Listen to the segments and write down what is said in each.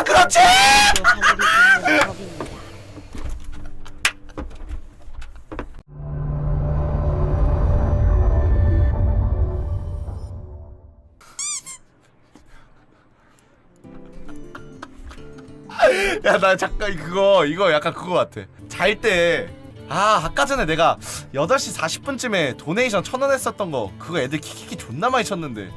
아 그렇지. 야 나 잠깐 그거 이거 약간 그거 같아 잘 때 아 아까 전에 내가 8시 40분쯤에 도네이션 천원 했었던 거 그거 애들 키키키 존나 많이 쳤는데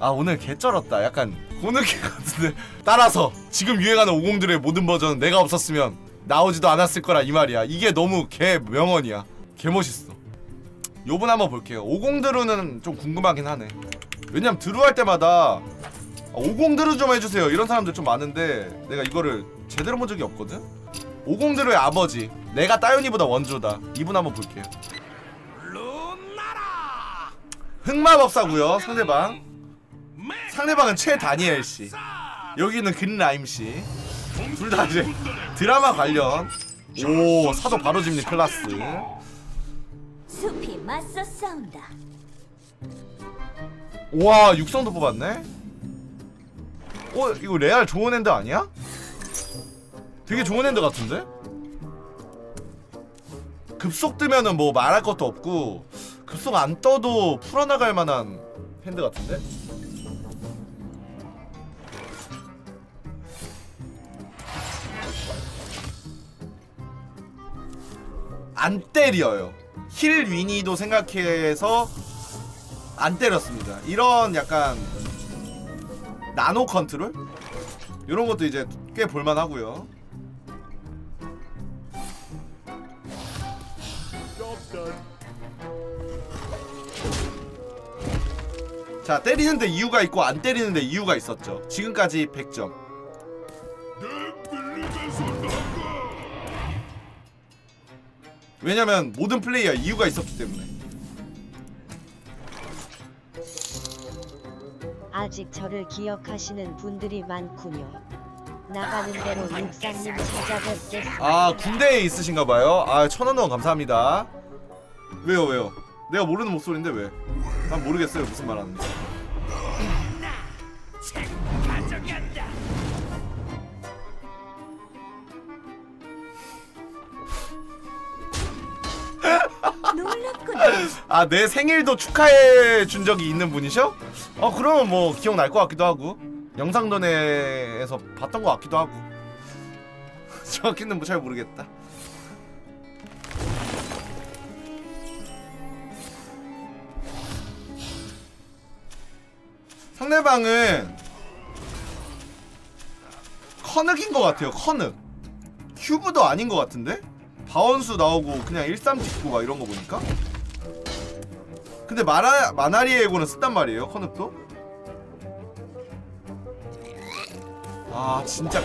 아 오늘 개쩔었다. 약간 그 느낌 같은데. 따라서 지금 유행하는 50들의 모든 버전은 내가 없었으면 나오지도 않았을 거라 이 말이야. 이게 너무 개 명언이야. 개 멋있어. 요번 한번 볼게요. 50드루는 좀 궁금하긴 하네. 왜냐면 드루 할 때마다 50드루 좀 해주세요. 이런 사람들 좀 많은데 내가 이거를 제대로 본 적이 없거든? 50드루의 아버지. 내가 따윤이보다 원조다. 이분 한번 볼게요. 흑마법사고요 상대방 상대방은 최다니엘 씨 여기는 근라임 씨 둘 다 이제 드라마 관련 오 사도 바로 집는 클라스 숲이 맞서 싸운다. 와 육성도 뽑았네 어 이거 레알 좋은 핸드 아니야? 되게 좋은 핸드 같은데? 급속 뜨면은 뭐 말할 것도 없고 급속 안 떠도 풀어나갈 만한 핸드 같은데? 안 때려요 힐 위니도 생각해서 안 때렸습니다. 이런 약간 나노 컨트롤 이런 것도 이제 꽤 볼만하고요. 자 때리는데 이유가 있고 안 때리는데 이유가 있었죠. 지금까지 100점. 왜냐면 모든 플레이어 이유가 있었기 때문에. 아직 저를 기억하시는 분들이 많군요. 나가는 대로 육상님 찾아뵙겠습니다. 아 군대에 있으신가 봐요. 아 천원 원 감사합니다. 왜요 왜요? 내가 모르는 목소리인데 왜? 난 모르겠어요 무슨 말 하는지. 아 내 생일도 축하해 준 적이 있는 분이셔? 어 그러면 뭐 기억 날 것 같기도 하고 영상전에서 봤던 것 같기도 하고 정확히는 뭐 잘 모르겠다. 상대방은 커늑인 것 같아요. 커늑. 큐브도 아닌 것 같은데? 바원수 나오고 그냥 13 찍고 막 이런 거 보니까 근데 마라 마나리에고는 쓴단 말이에요 커넥도? 아 진짜.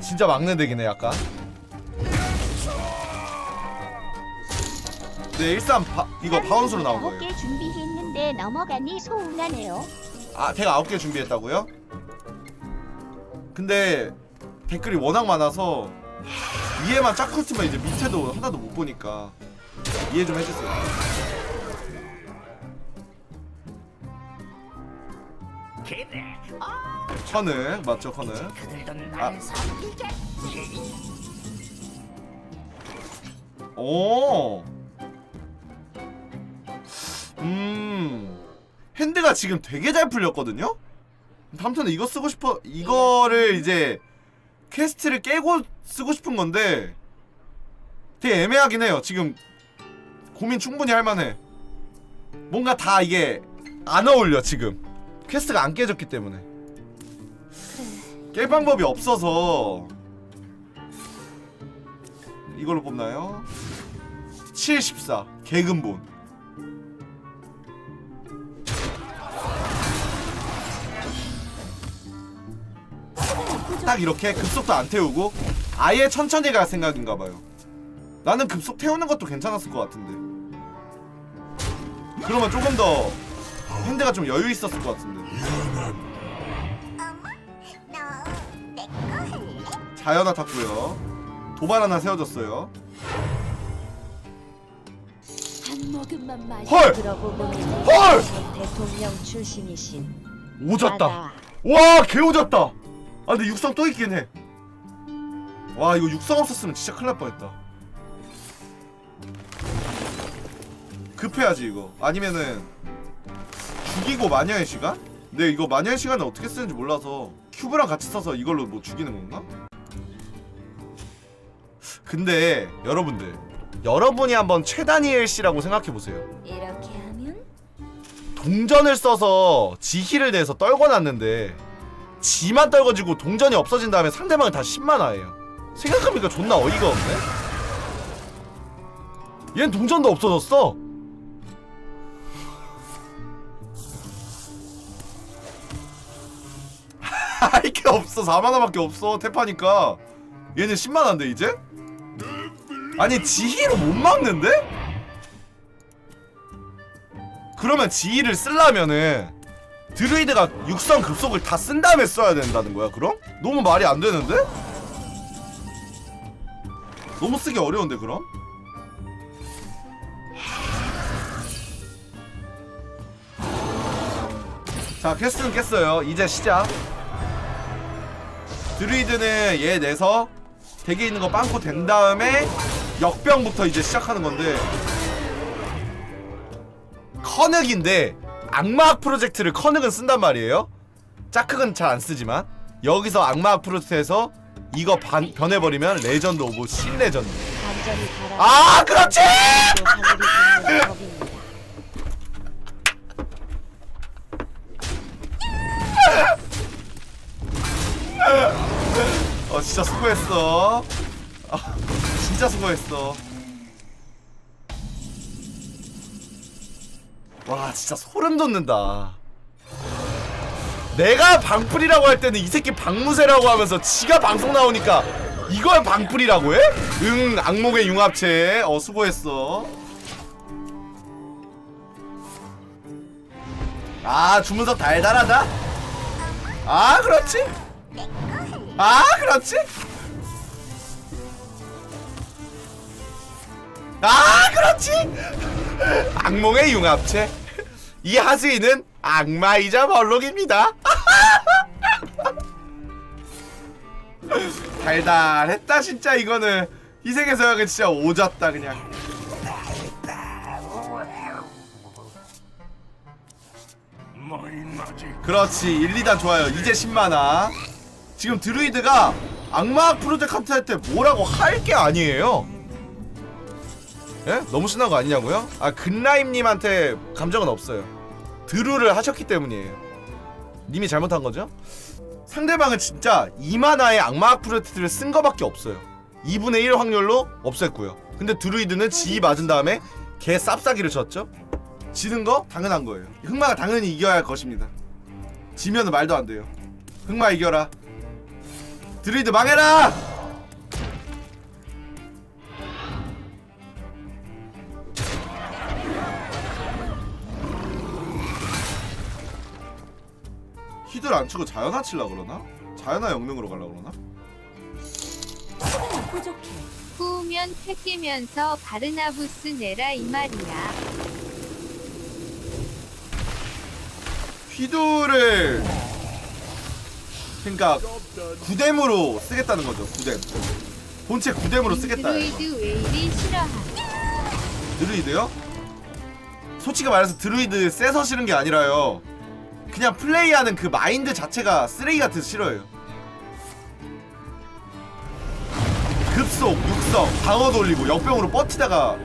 진짜 막내 덱이네 약간. 네13 바, 이거 바운스로 나온 거예요. 개 준비했는데 넘어가니 소운하네요. 아 덱 9개 준비했다고요? 근데 댓글이 워낙 많아서 위에만 치면 이제 밑에도 하나도 못 보니까 이해 좀 해주세요 커는 맞죠 커는 아. 오. 음. 핸드가 지금 되게 잘 풀렸거든요. 턴에 이거 쓰고 싶어. 이거를 이제 퀘스트를 깨고 쓰고 싶은 건데 되게 애매하긴 해요. 지금 고민 충분히 할 만해. 뭔가 다 이게 안 어울려 지금. 퀘스트가 안 깨졌기 때문에. 깰 방법이 없어서 이걸로 뽑나요? 74 개근본. 딱 이렇게 급속도 안 태우고 아예 천천히 갈 생각인가 봐요. 나는 급속 태우는 것도 괜찮았을 것 같은데. 그러면 조금 더 핸드가 좀 여유 있었을 것 같은데 자연아 탔고요 도발 하나 세워졌어요 한 모금만 마시. 헐! 헐! 대통령 출신이신 오졌다 와 개 오졌다 아 근데 육성 또 있긴 해. 와 이거 육성 없었으면 진짜 큰일 날 뻔했다. 급해야지 이거. 아니면은 죽이고 마녀의 시간? 근데 이거 마녀의 시간을 어떻게 쓰는지 몰라서 큐브랑 같이 써서 이걸로 뭐 죽이는 건가? 근데 여러분들 여러분이 한번 최다니엘 씨라고 생각해 보세요. 이렇게 하면? 동전을 써서 지희를 내서 떨궈놨는데 지만 떨궈지고 동전이 없어진 다음에 상대방은 다 10만화예요. 생각해보니까 존나 어이가 없네? 얘는 동전도 없어졌어. 할게 없어. 4만화밖에 없어. 태파니까. 얘는 10만화인데 이제? 아니 지희로 못 막는데? 그러면 지휘를 쓰려면은 드루이드가 육성 급속을 다 쓴 다음에 써야 된다는 거야 그럼? 너무 말이 안 되는데? 너무 쓰기 어려운데 그럼? 자 퀘스트는 깼어요 이제 시작 드루이드는 얘 내서 덱에 있는 거 빵꾸 된 다음에 역병부터 이제 시작하는 건데 커넥인데 악마학 프로젝트를 커넥은 쓴단 말이에요. 짜크는 잘 안 쓰지만 여기서 악마학 프로젝트에서 이거 반, 변해버리면 레전드 오브 신 레전드. 간절히 바라. 아 그렇지! 어 진짜 수고했어. 아, 진짜 수고했어. 와 진짜 소름 돋는다. 내가 방풀이라고 할 때는 이 새끼 방무새라고 하면서 지가 방송 나오니까 이걸 방풀이라고 해? 응 악몽의 융합체 어 수고했어 아 주문석 달달하다 아 그렇지 아 그렇지 아 그렇지. 악몽의 융합체. 이 하수인은 악마이자 벌록입니다. 달달했다 진짜 이거는. 희생의 서약은 진짜 오졌다 그냥. 그렇지 1, 2단 좋아요. 이제 10만화. 지금 드루이드가 악마 프로젝트 할때 뭐라고 할 게 아니에요 예? 너무 신난 거 아니냐고요? 아 근라임님한테 감정은 없어요 드루를 하셨기 때문이에요 님이 잘못한 거죠? 상대방은 진짜 2만화의 악마 프로젝트를 쓴 거밖에 없어요 2분의 1 확률로 없앴고요 근데 드루이드는 지 맞은 다음에 개 쌉싸기를 쳤죠? 지는 거 당연한 거예요 흑마가 당연히 이겨야 할 것입니다 지면은 말도 안 돼요 흑마 이겨라 드루이드 망해라! 히들 안 치고 자연화 칠라 그러나? 자연화 영능으로 갈라 그러나? 시간이 부족해. 후우면 택기면서 바르나부스 내라 이 말이야. 휘두를 그러니까 구뎀으로 쓰겠다는 거죠 구뎀 본체 구뎀으로 쓰겠다 드루이드 왜 이리 싫어하? 드루이드요? 솔직히 말해서 드루이드 세서 싫은 게 아니라요 그냥 플레이하는 그 마인드 자체가 쓰레기 같아서 싫어요 급속, 육성, 방어도 올리고 역병으로 버티다가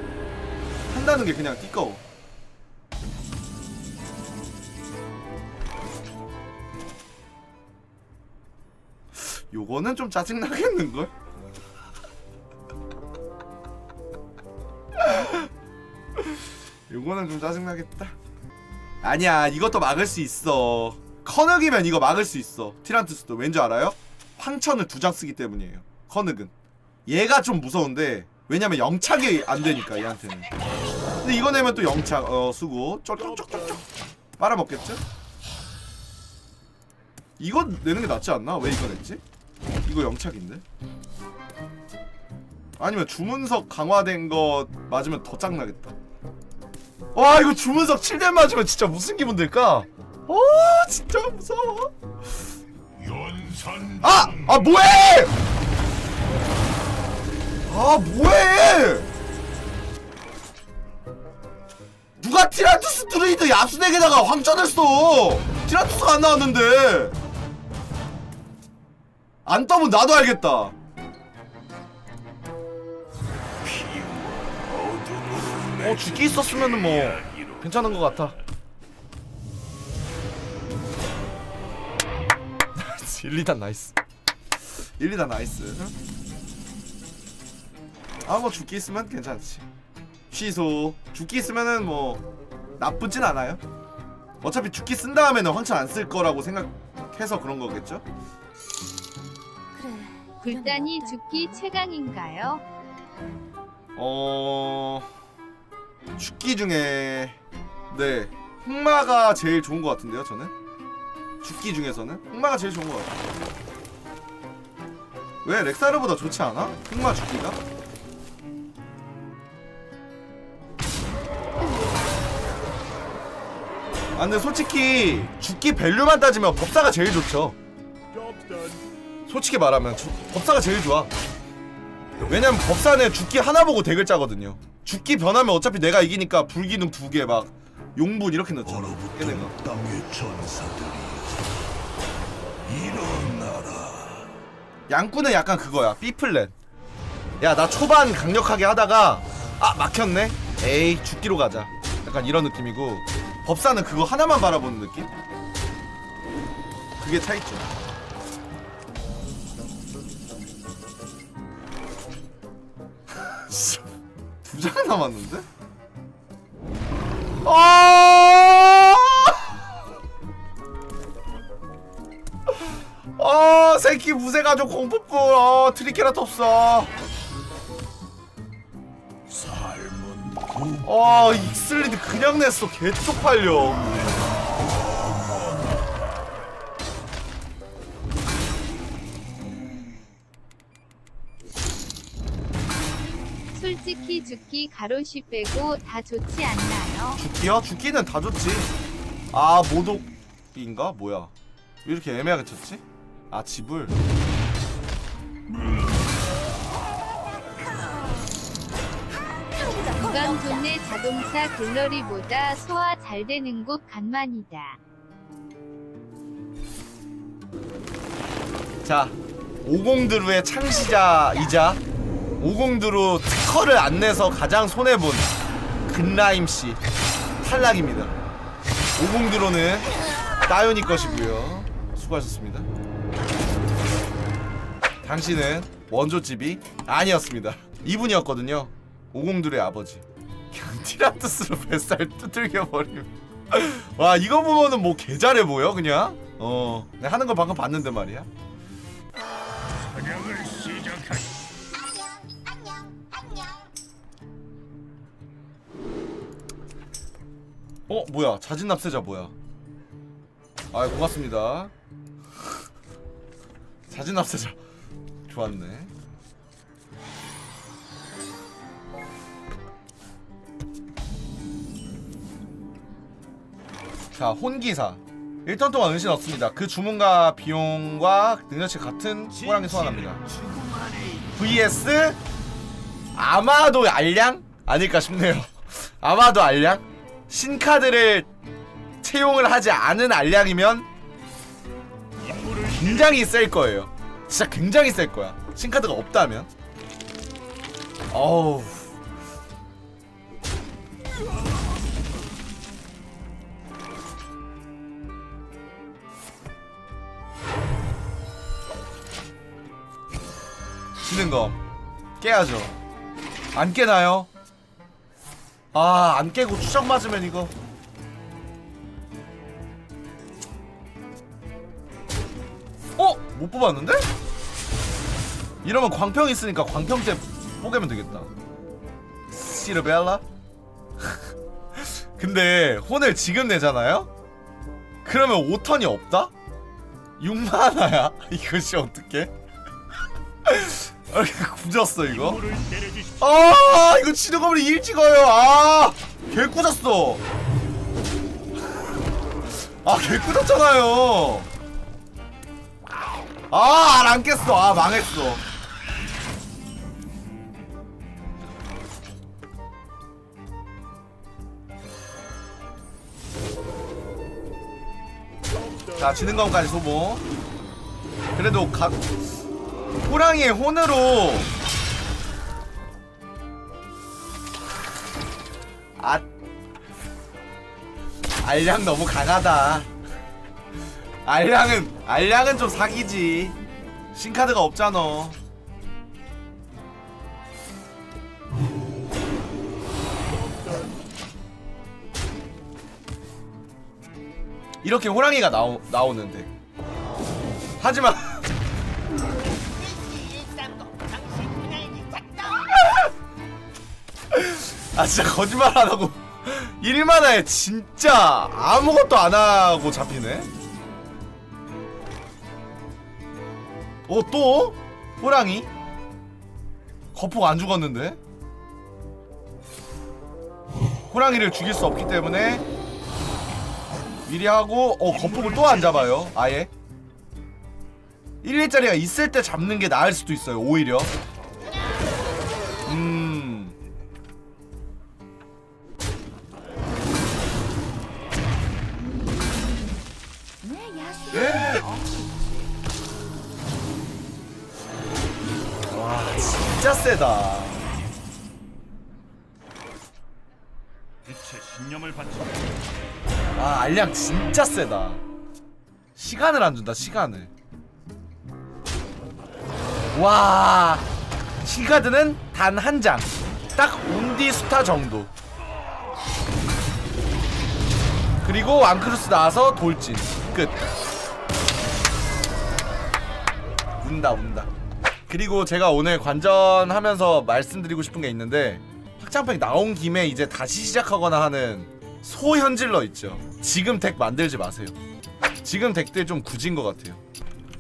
한다는 게 그냥 띠꺼워 요거는 좀 짜증나겠는걸? 요거는 좀 짜증나겠다. 아니야, 이것도 막을 수 있어. 커넥이면 이거 막을 수 있어. 티란투스도 왠지 알아요? 황천을 두 장 쓰기 때문이에요. 커넥은. 얘가 좀 무서운데 왜냐면 영착이 안 되니까 얘한테는. 근데 이거 내면 또 영착 어 수고 쫄쫄쫄쫄쫄 빨아먹겠죠? 이거 내는 게 낫지 않나? 왜 이거 냈지? 이거 영착인데? 아니면 주문석 강화된 거 맞으면 더 짱나겠다. 와 이거 주문석 7대 맞으면 진짜 무슨 기분 들까? 어 진짜 무서워. 아! 아 뭐해! 아 뭐해! 누가 티라투스 드루이드 얍스덱에다가 황천했어! 티라투스가 안 나왔는데! 안 떠면 나도 알겠다. 어 죽기 있었으면은 뭐 괜찮은 것 같아. 1, 2단 나이스 1, 2단 나이스 아 뭐 죽기 있으면 괜찮지 취소 죽기 있으면은 뭐 나쁘진 않아요 어차피 죽기 쓴 다음에는 황천 안 쓸 거라고 생각해서 그런 거겠죠 그래. 불단이 죽기 최강인가요? 어... 죽기 중에 네 흑마가 제일 좋은 것 같은데요 저는 죽기 중에서는 흑마가 제일 좋은 것 같아요 왜 렉사르보다 좋지 않아? 흑마 죽기가? 아 근데 솔직히 죽기 밸류만 따지면 법사가 제일 좋죠 솔직히 말하면 주- 법사가 제일 좋아 왜냐면 법사는 죽기 하나 보고 덱을 짜거든요. 죽기 변하면 어차피 내가 이기니까 불기능 두 개 막 용분 이렇게 넣잖아. 땅의 전사들이 일어나라 양꾼은 약간 그거야. B 플랜. 야 나 초반 강력하게 하다가 아 막혔네. 에이 죽기로 가자. 약간 이런 느낌이고 법사는 그거 하나만 바라보는 느낌? 그게 차이점. 장 남았는데? 아! 어 새끼 무쇠 가족 공포꾼 어 트리케라톱스 어 삶은 구 어, 익슬리드 그냥 냈어 개 쪽팔려 죽기 가로시 빼고 다 좋지 않나요? 죽기요? 죽기는 다 좋지 아 모독인가? 뭐야 왜 이렇게 애매하게 쳤지? 아 집을 이건 동네 자동차 갤러리보다 소화 잘 되는 곳 간만이다. 자 오공드루의 창시자이자 오공드루 특허를 안 내서 가장 손해본 근라임씨 탈락입니다. 오공드루는 따윤이 것이고요. 수고하셨습니다. 당신은 원조집이 아니었습니다. 이분이었거든요. 오공드루의 아버지. 그냥 티라투스로 뱃살 두들겨 버림 와 이거 보면은 뭐 개잘해 보여 그냥? 어 내가 하는 거 방금 봤는데 말이야. 시작할 어 뭐야? 자진 납세자 뭐야? 아 고맙습니다. 자진 납세자. 좋았네. 자 혼기사. 1턴 동안 은신 없습니다. 그 주문과 비용과 능력치 같은 호랑이 소환합니다. vs 아마도 알량? 아닐까 싶네요. 아마도 알량? 신카드를 채용을 하지 않은 알량이면 굉장히 셀 거예요. 진짜 굉장히 셀 거야. 신카드가 없다면. 어우. 지는 검 깨야죠. 안 깨나요? 아, 안 깨고 추적 맞으면 이거. 어? 못 뽑았는데? 이러면 광평 있으니까 광평제 뽀개면 되겠다. 시르벨라? 근데 혼을 지금 내잖아요? 그러면 5턴이 없다? 6만 하나야? 이것이 어떻게? 이렇게 굳었어 이거? 아 이거 치는 일 찍어요. 아 개꾸졌어. 아 개꾸졌잖아요. 아안 깼어. 아 망했어. 자 지능검까지 소모. 그래도 각 호랑이의 혼으로. 아. 알량 너무 강하다. 알량은 알량은 좀 사기지. 신카드가 없잖아. 이렇게 호랑이가 나오, 나오는데. 하지만 아 진짜 거짓말 안 하고 1만화에 진짜 아무것도 안 하고 잡히네 어 또? 호랑이? 거폭 안 죽었는데? 호랑이를 죽일 수 없기 때문에 미리 하고 어 거폭을 또 안 잡아요 아예 1일짜리가 있을 때 잡는 게 나을 수도 있어요 오히려 빛의 신념을 바쳐 아 알량 진짜 세다. 시간을 안 준다 시간을. 와 신카드는 단 한 장. 딱 운디 스타 정도. 그리고 앙크루스 나와서 돌진. 끝. 운다 운다. 그리고 제가 오늘 관전하면서 말씀드리고 싶은 게 있는데 확장팩 나온 김에 이제 다시 시작하거나 하는 소현질러 있죠. 지금 덱 만들지 마세요. 지금 덱들 좀 굳은 것 같아요.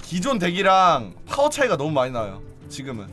기존 덱이랑 파워 차이가 너무 많이 나요. 지금은